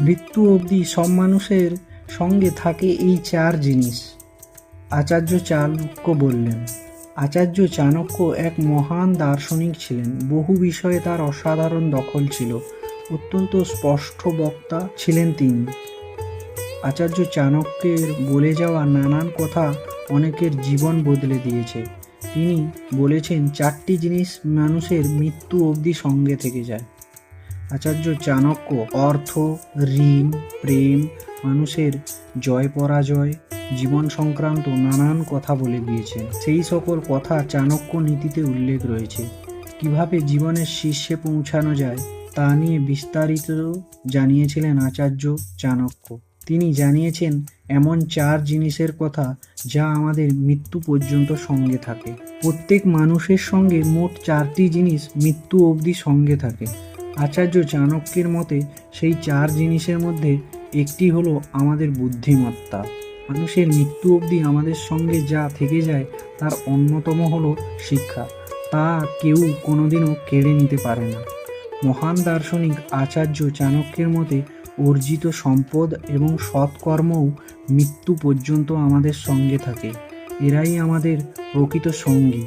মৃত্যু অবধি সব মানুষের সঙ্গে থাকে এই চার জিনিস। আচার্য চাণক্য বললেন, আচার্য চাণক্য এক মহান দার্শনিক ছিলেন। বহু বিষয়ে তার অসাধারণ দখল ছিল। অত্যন্ত স্পষ্ট বক্তা ছিলেন তিনি। আচার্য চাণক্যের বলে যাওয়া নানান কথা অনেকের জীবন বদলে দিয়েছে। তিনি বলেছেন, চারটি জিনিস মানুষের মৃত্যু অবধি সঙ্গে থেকে যায়। আচার্য চাণক্য অর্থ, ঋণ, প্রেম, মানুষের জয়, পরাজয়, জীবন সংক্রান্ত নানান কথা বলে গিয়েছেন সেই সকল কথা চাণক্য নীতিতে উল্লেখ রয়েছে। কীভাবে জীবনের শীর্ষে পৌঁছানো যায় তা নিয়ে বিস্তারিত জানিয়েছিলেন আচার্য চাণক্য। তিনি জানিয়েছেন, এমন চার জিনিসের কথা যা আমাদের মৃত্যু পর্যন্ত সঙ্গে থাকে। প্রত্যেক মানুষের সঙ্গে মোট চারটি জিনিস মৃত্যু অবধি সঙ্গে থাকে। আচার্য চাণক্যের মতে সেই চার জিনিসের মধ্যে একটি হলো আমাদের বুদ্ধিমত্তা। মানুষের মৃত্যু অবধি আমাদের সঙ্গে যা থেকে যায় তার অন্যতম হলো শিক্ষা। তা কেউ কোনোদিনও কেড়ে নিতে পারে না। মহান দার্শনিক আচার্য চাণক্যের মতে অর্জিত সম্পদ এবং সৎকর্মও মৃত্যু পর্যন্ত আমাদের সঙ্গে থাকে। এরাই আমাদের প্রকৃত সঙ্গী।